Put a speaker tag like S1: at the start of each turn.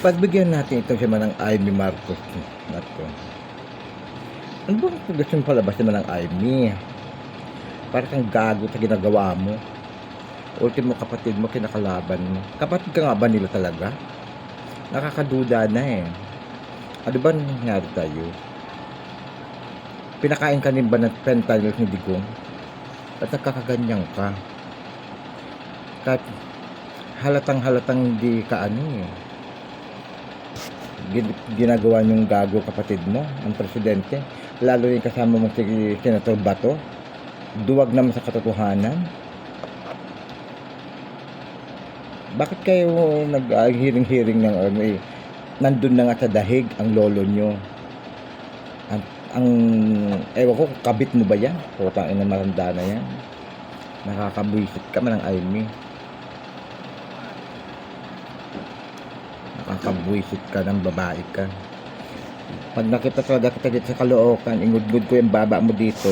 S1: Pagbigyan natin ito siya ng Amy Marcos na to. Ano bang gusto mo palabas naman ng Amy? Para kang gago sa ginagawa mo. Ultimo kapatid mo, kinakalaban mo. Kapatid ka nga ba nila talaga? Nakakaduda na eh. Ano ba nangyari tayo? Pinakain ka rin ba ng fentanyl ni Digong? At nagkakaganyan ka? Kahit halatang halatang hindi ka ano eh. Gin- ginagawa niyong gago kapatid mo, ang presidente. Lalo yung kasama mo si Senator Bato. Duwag naman sa katotohanan. Bakit kayo nag-hearing-hearing ng ano eh, nandun na nga sa dahig ang lolo nyo. Ang, ang ewan ko, kabit mo ba yan? Putang ina maranda na yan. Nakakabwisit ka man ng Amy. Nakakabwisit ka ng babae ka. Pag nakita talaga kita dito sa Caloocan, ingudgud ko yung baba mo dito.